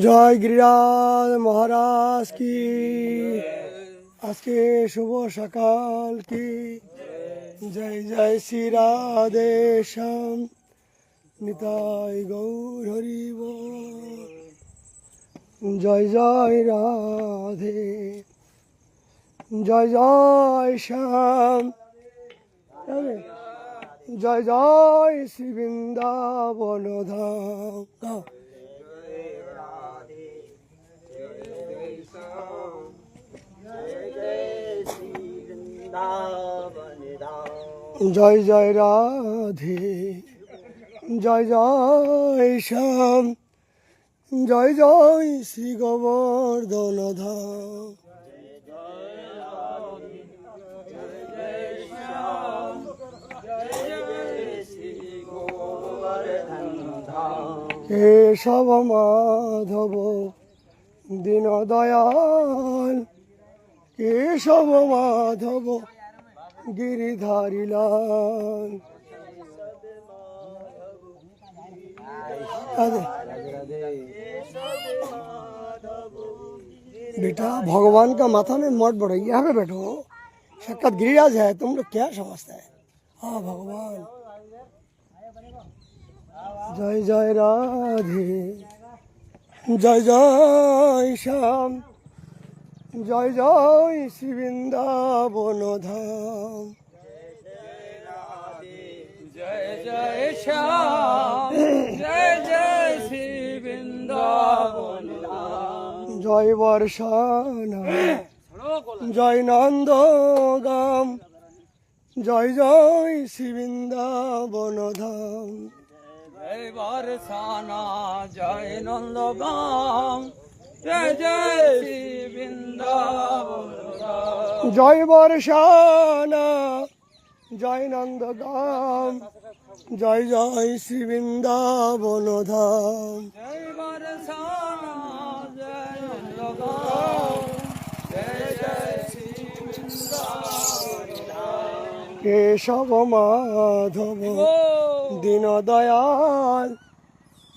জয় গিরিরাজ মহারাজ কি? আজকে শুভ সকাল কি? জয় জয় শ্রী রাধে শ্যাম। নিতাই গৌর হরি জয় জয় রাধে। জয় জয় শ্যাম। জয় জয় শ্রী বৃন্দাবন ধাম। জয় জয় রাধে জয় জয় শ্যাম জয় জয় শ্রী গোবর্ধন ধাম। কেশব মাধব দীন দয়াল কেশব মাধব গিরিধারী লাল अरे बेटा भगवान का माथा में मत बढ़ो यहाँ पे बैठो शक्कत गिरिराज है तुम लोग क्या समझते हैं हाँ भगवान जय जय राधे জয় জয় শ্যাম জয় জয় শ্রীবৃন্দাবন ধাম জয় জয় শ্যাম জয় জয় শ্রীবৃন্দাবন জয় বর্ষানা জয় নন্দগাম জয় জয় শ্রীবৃন্দাবন ধাম জয় বর্ষানা জয় নন্দ গাম জয় জয় শ্রী বৃন্দাবন ধাম জয় বর্ষানা জয় নন্দধাম কেশব মাধব দীন দয়াল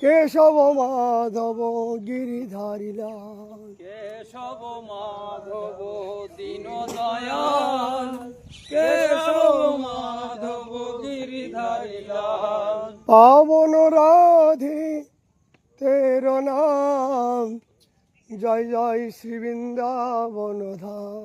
কেশব মাধব গিরিধারী লাল কেশব মাধব দীন দয়াল কেশব মাধব গিরিধারী লাল পাবন রাধে তের নাম। জয় জয় শ্রী বৃন্দাবন ধাম